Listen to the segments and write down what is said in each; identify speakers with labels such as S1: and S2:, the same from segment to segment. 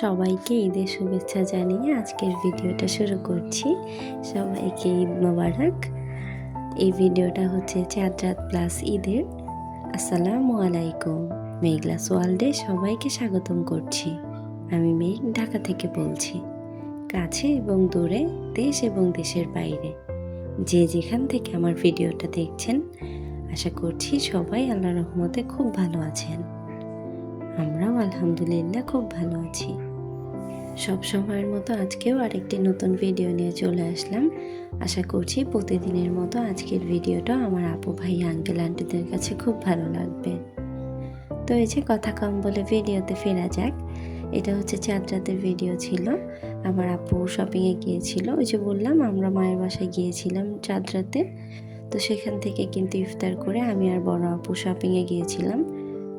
S1: সবাইকে ঈদের শুভেচ্ছা জানিয়ে আজকের ভিডিওটা শুরু করছি। সবাইকে ঈদ মোবারক। এই ভিডিওটা হচ্ছে চাঁদ রাত প্লাস ঈদের। আসসালামু আলাইকুম। মেঘলাস ওয়ার্ল্ডে সবাইকে স্বাগতম করছি। আমি মেঘ, ঢাকা থেকে বলছি। কাছে এবং দূরে, দেশ এবং দেশের বাইরে। যে যেখান থেকে আমার ভিডিওটা দেখছেন, আশা করছি সবাই আল্লাহ রহমতে খুব ভালো আছেন। আমরাও আলহামদুলিল্লাহ খুব ভালো আছি। সব সময়ের মতো আজকেও আরেকটি নতুন ভিডিও নিয়ে চলে আসলাম। আশা করছি প্রতিদিনের মতো আজকের ভিডিওটা আমার আপু ভাই আঙ্কেল আন্টিদের কাছে খুব ভালো লাগবে। তো এই যে কথা কম বলে ভিডিওতে ফেরা যাক। এটা হচ্ছে চাঁদ রাতের ভিডিও ছিল। আমার আপু শপিংয়ে গিয়েছিল। ওই যে বললাম, আমরা মায়ের বাসায় গিয়েছিলাম চাঁদ রাতে তো সেখান থেকে কিন্তু ইফতার করে আমি আর বড় আপু শপিংয়ে গিয়েছিলাম।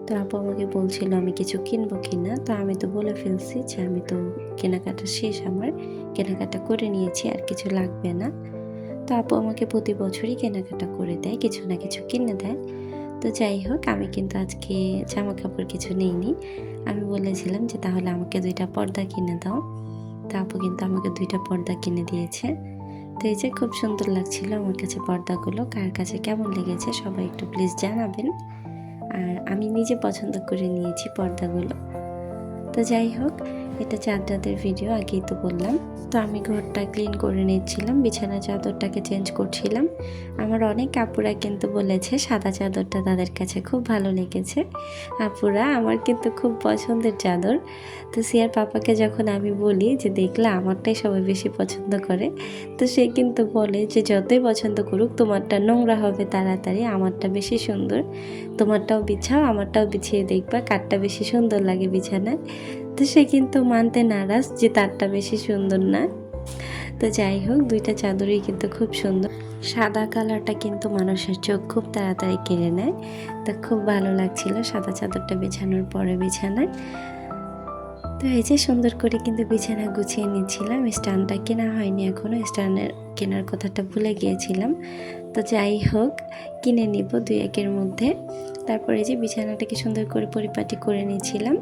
S1: তো আপু আমাকে বলছিল, আমি কিছু কিনবো কিনা? তো আমি তো বলে ফেলছি যে, আমি তো কেনাকাটা শেষ আমার। কেনাকাটা করে নিয়েছি, আর কিছু লাগবে না। তো আপু আমাকে প্রতি বছরই কেনাকাটা করে দেয়, কিছু না কিছু কিনে দেয়। তো যাই হোক, আমি কিন্তু আজকে জামা কাপড় কিছু নেইনি। আমি বলেছিলাম যে, তাহলে আমাকে দুইটা পর্দা কিনে দাও। তো আপু কিন্তু আমাকে দুইটা পর্দা কিনে দিয়েছে। তো এই যে, খুব সুন্দর লাগছিল আমার কাছে পর্দাগুলো। কার কাছে কেমন লেগেছে সবাই একটু প্লিজ জানাবেন। আর আমি নিজে পছন্দ করে নিয়েছি পর্দাগুলো। তো যাই হোক এটা চাঁদ রাতের ভিডিও আগেই তো বললাম। তো আমি ঘরটা ক্লিন করে নিচ্ছিলাম, বিছানা চাদরটাকে চেঞ্জ করছিলাম। আমার অনেক আপুরা কিন্তু বলেছে, সাদা চাদরটা তাদের কাছে খুব ভালো লেগেছে। আপুরা, আমার কিন্তু খুব পছন্দের চাদর। তো সিয়ার পাপাকে যখন আমি বলি যে, দেখলে, আমারটাই সবাই বেশি পছন্দ করে। তো সে কিন্তু বলে যে, যতই পছন্দ করুক, তোমারটা নোংরা হবে তাড়াতাড়ি, আমারটা বেশি সুন্দর। তোমারটাও বিছাও, আমারটাও বিছিয়ে দেখবা কারটা বেশি সুন্দর লাগে বিছানায়। তো সে কিন্তু মানতে নারাজ যে তারটা বেশি সুন্দর না। তো যাই হোক, দুইটা চাদরই কিন্তু খুব সুন্দর। সাদা কালারটা কিন্তু মানুষের চোখ খুব তাড়াতাড়ি কেড়ে নেয়। তো খুব ভালো লাগছিল সাদা চাদরটা বিছানোর পরে বিছানায়। তো এই যে সুন্দর করে কিন্তু বিছানা গুছিয়ে নিচ্ছিলাম। স্ট্যান্ডটা কেনা হয়নি এখনও স্ট্যান্ডের কেনার কথাটা ভুলে গিয়েছিলাম। তো যাই হোক, কিনে নিব দুই একের মধ্যে। তারপরে যে বিছানাটাকে সুন্দর করে পরিপাটি করে নিয়েছিলাম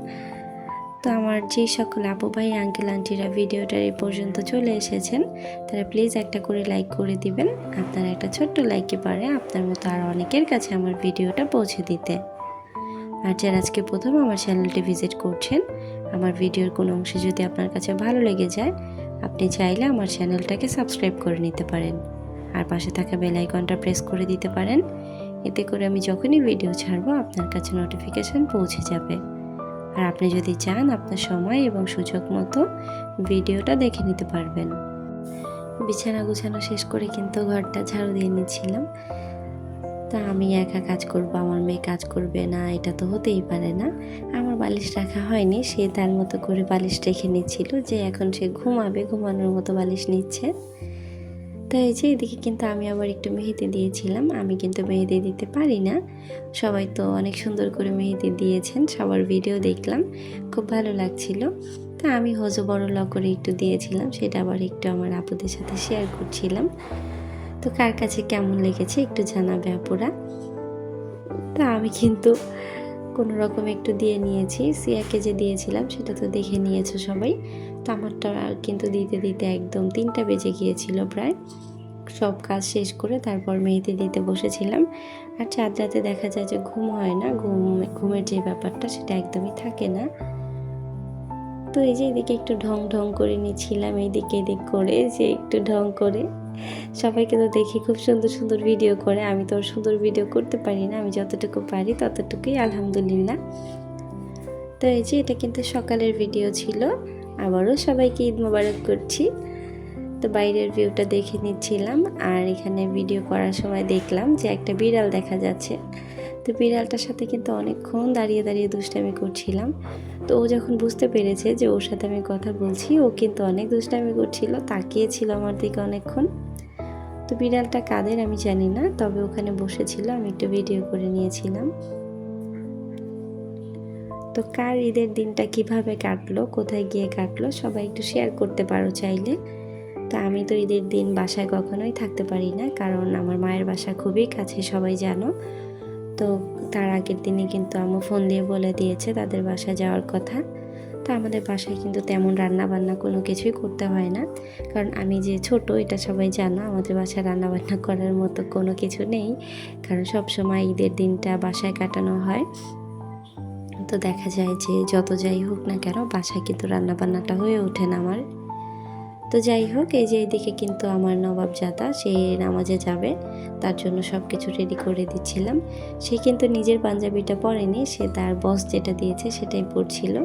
S1: তো আমার যে সকল আপু ভাই, আঙ্কেল, আন্টিরা ভিডিওটার এই পর্যন্ত চলে এসেছেন, তারা প্লিজ একটা করে লাইক করে দিবেন। আপনার একটা ছোট্ট লাইকে পারে আপনার মতো আর অনেকের কাছে আমার ভিডিওটা পৌঁছে দিতে। আর যারা আজকে প্রথম আমার চ্যানেলটি ভিজিট করছেন, আমার ভিডিওর কোনো অংশে যদি আপনার কাছে ভালো লেগে যায়, আপনি চাইলে আমার চ্যানেলটাকে সাবস্ক্রাইব করে নিতে পারেন। আর পাশে থাকা বেল আইকনটা প্রেস করে দিতে পারেন। এতে করে আমি যখনই ভিডিও ছাড়বো, আপনার কাছে নোটিফিকেশান পৌঁছে যাবে। আর আপনি যদি চান আপনার সময় এবং সুযোগ মতো ভিডিওটা দেখে নিতে পারবেন। বিছানা গুছানো শেষ করে কিন্তু ঘরটা ঝাড়ু দিয়ে নিচ্ছিলাম। তা আমি একা কাজ করব, আমার মেয়ে কাজ করবে না, এটা তো হতেই পারে না। আমার বালিশ রাখা হয়নি, সে তার মতো করে বালিশ রেখে নিচ্ছিল যে এখন সে ঘুমাবে, ঘুমানোর মতো বালিশ নিচ্ছে। তো এই যে এদিকে কিন্তু আমি আবার একটু মেহেদি দিয়েছিলাম। আমি কিন্তু মেহেদি দিতে পারি না। সবাই তো অনেক সুন্দর করে মেহেদি দিয়েছেন, সবার ভিডিও দেখলাম, খুব ভালো লাগছিল। তা আমি হজ বড় ল করে একটু দিয়েছিলাম, সেটা আবার একটু আমার আপুদের সাথে শেয়ার করছিলাম। তো কার কাছে কেমন লেগেছে একটু জানাবে আপুরা। তা আমি কিন্তু কোনো রকম একটু দিয়ে নিয়েছি। সিয়াকে যে দিয়েছিলাম, সেটা তো দেখে নিয়েছো সবাই। তো আমারটা কিন্তু দিতে দিতে একদম তিনটা বেজে গিয়েছিল প্রায়। সব কাজ শেষ করে তারপর মেহেদি দিতে বসেছিলাম। আর চাঁদ রাতে দেখা যায় যে ঘুম হয় না, ঘুম, ঘুমের যে ব্যাপারটা সেটা একদমই থাকে না। তো এই যে এদিকে একটু ঢং ঢং করে নিচ্ছিলাম এইদিকে এদিক করে যে একটু ঢং করে। সবাইকে কিন্তু দেখি খুব সুন্দর সুন্দর ভিডিও করে। আমি তো সুন্দর ভিডিও করতে পারি না, আমি যতটুকু পারি ততটুকুই, আলহামদুলিল্লাহ। তো এই যে এটা কিন্তু সকালের ভিডিও ছিল, আবারও সবাইকে ঈদ মোবারক করছি। তো বাইরের ভিউটা দেখে নিচ্ছিলাম, আর এখানে ভিডিও করার সময় দেখলাম যে একটা বিড়াল দেখা যাচ্ছে। তো বিড়ালটার সাথে কিন্তু অনেকক্ষণ দাঁড়িয়ে দাঁড়িয়ে দুষ্টামি করছিলাম। তো ও যখন বুঝতে পেরেছে যে ওর সাথে আমি কথা বলছি, ও কিন্তু অনেক দুষ্টামি করছিল, তাকিয়েছিল আমার দিকে অনেকক্ষণ। তো বিড়ালটা কাদের আমি জানি না, তবে ওখানে বসেছিল, আমি একটু ভিডিও করে নিয়েছিলাম। তো কার ঈদের দিনটা কীভাবে কাটলো, কোথায় গিয়ে কাটলো, সবাই একটু শেয়ার করতে পারো চাইলে। তো আমি তো ঈদের দিন বাসায় কখনোই থাকতে পারি না, কারণ আমার মায়ের বাসা খুবই কাছে, সবাই জানো। তো তার আগের দিনে কিন্তু আমু ফোন দিয়ে বলে দিয়েছে তাদের বাসায় যাওয়ার কথা। তো আমাদের বাসায় কিন্তু তেমন রান্না বান্না কোনো কিছুই করতে হয় না। কারণ আমি যে ছোট, এটা সবাই জানো, আমাদের বাসায় রান্না বান্না করার মতো কোনো কিছু নেই। কারণ সব সময় ঈদের দিনটা বাসায় কাটানো হয়। তো দেখা যায় যে যত যাই হোক না কেন, বাসায় কিন্তু রান্না বান্নাটা হয়ে ওঠে না আমার। তো যাই হোক, এই যে এদিকে কিন্তু আমার নবাব নবাবজাদা সে নামাজে যাবে। তার জন্য সব কিছু রেডি করে দিচ্ছিলাম। সে কিন্তু নিজের পাঞ্জাবিটা পরেনি, সে তার বস যেটা দিয়েছে সেটাই পরছিল।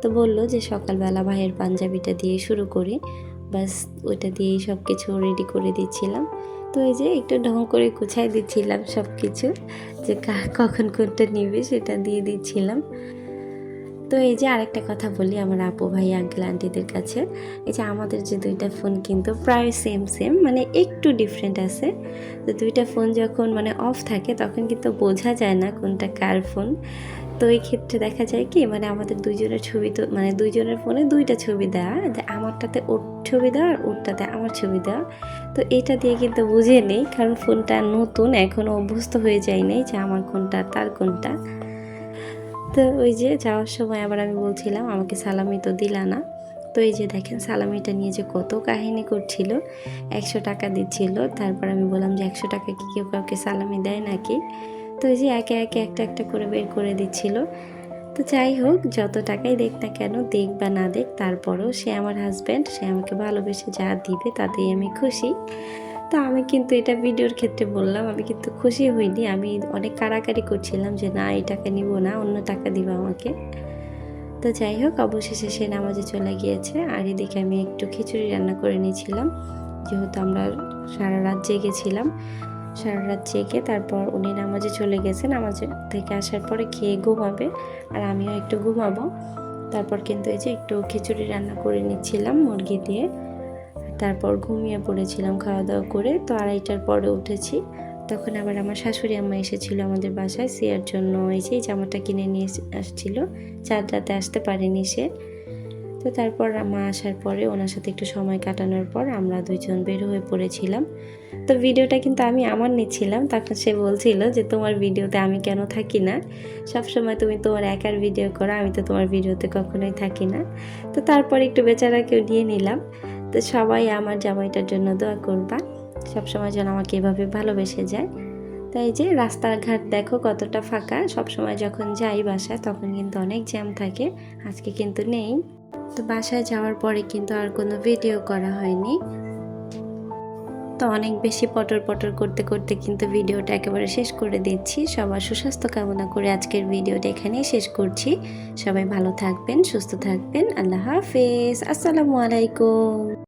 S1: তো বলল যে সকালবেলা ভাইয়ের পাঞ্জাবিটা দিয়ে শুরু করি। বাস ওইটা দিয়েই সব কিছু রেডি করে দিচ্ছিলাম। তো এই যে একটু ঢং করে গুছাই দিচ্ছিলাম সব কিছু যে কখন কোনটা নিবে সেটা দিয়ে দিচ্ছিলাম। তো এই যে আরেকটা কথা বলি আমার আপু ভাই আঙ্কেল আন্টিদের কাছে। এই যে আমাদের যে দুইটা ফোন কিন্তু প্রায় সেম সেম মানে একটু ডিফারেন্ট আছে। তো দুইটা ফোন যখন মানে অফ থাকে, তখন কিন্তু বোঝা যায় না কোনটা কার ফোন তো এই ক্ষেত্রে দেখা যায় কি মানে আমাদের দুইজনের ছবি তো মানে দুইজনের ফোনে দুইটা ছবি দেওয়া যে আমারটাতে ওর ছবি দেওয়া আর ওরটাতে আমার ছবি দেওয়া তো এটা দিয়ে কিন্তু বুঝে নেই, কারণ ফোনটা নতুন এখনও অভ্যস্ত হয়ে যায় নেই যে আমার কোনটা, তার কোনটা। তো ওই যে যাওয়ার সময় আবার আমি বলছিলাম, আমাকে সালামি তো দিলা না। তো এই যে দেখেন সালামিটা নিয়ে যে কত কাহিনী করছিল, একশো টাকা দিচ্ছিল। তারপর আমি বললাম যে, একশো টাকা কি কেউ কাউকে সালামি দেয় নাকি? তো এই যে একে একে একটা একটা করে বের করে দিচ্ছিল। তো যাই হোক, যত টাকাই দেখ না কেন, দেখ বা না দেখ, তারপরেও সে আমার হাজব্যান্ড সে আমাকে ভালোবেসে যা দিবে তাতেই আমি খুশি। তো আমি কিন্তু এটা ভিডিওর ক্ষেত্রে বললাম, আমি কিন্তু খুশি হইনি। আমি অনেক কাড়াকাড়ি করছিলাম যে, না, এই টাকা নিব না, অন্য টাকা দিবা আমাকে। তো যাই হোক, অবশেষে সে নামাজে চলে গিয়েছে। আর এদিকে আমি একটু খিচুড়ি রান্না করে নিয়েছিলাম। যেহেতু আমরা সারা রাত জেগেছিলাম, সারা রাত জেগে তারপর উনি নামাজে চলে গেছেন নামাজ থেকে আসার পরে খেয়ে ঘুমাবে আর আমিও একটু ঘুমাবো। তারপর কিন্তু এই যে একটু খিচুড়ি রান্না করে নিচ্ছিলাম মুরগি দিয়ে। তারপর ঘুমিয়ে পড়েছিলাম খাওয়া দাওয়া করে। তো আড়াইটার পরে উঠেছি। তখন আবার আমার শাশুড়ি আম্মা এসেছিল আমাদের বাসায়। সিয়ার জন্য এই যে জামাটা কিনে নিয়ে আসছিল। চাঁদ রাতে আসতে পারেনি সে। তো তারপর মা আসার পরে ওনার সাথে একটু সময় কাটানোর পর আমরা দুইজন বের হয়ে পড়েছিলাম। তো ভিডিওটা কিন্তু আমি আমার নিচ্ছিলাম। তখন সে বলছিল যে, তোমার ভিডিওতে আমি কেন থাকি না? সব সময় তুমি তোমার একার ভিডিও করো। আমি তো তোমার ভিডিওতে কখনোই থাকি না। তো তারপর একটু বেচারাকেও নিয়ে নিলাম। তো সবাই আমার জামাইটার জন্য দোয়া করবা। সবসময় যেন আমাকে এভাবে ভালোবেসে যায়। তাই যে রাস্তাঘাট দেখো কতটা ফাঁকা। সবসময় যখন যাই বাসায় তখন কিন্তু অনেক জ্যাম থাকে। আজকে কিন্তু নেই। তো বাসায় যাওয়ার পরে কিন্তু আর কোনো ভিডিও করা হয়নি। তো অনেক বেশি পটর পটর করতে করতে কিন্তু ভিডিওটা একেবারে শেষ করে দিচ্ছি। সবার সুস্বাস্থ্য কামনা করে আজকের ভিডিওটা এখানেই শেষ করছি। সবাই ভালো থাকবেন, সুস্থ থাকবেন। আল্লাহ হাফেজ। আসসালামু আলাইকুম।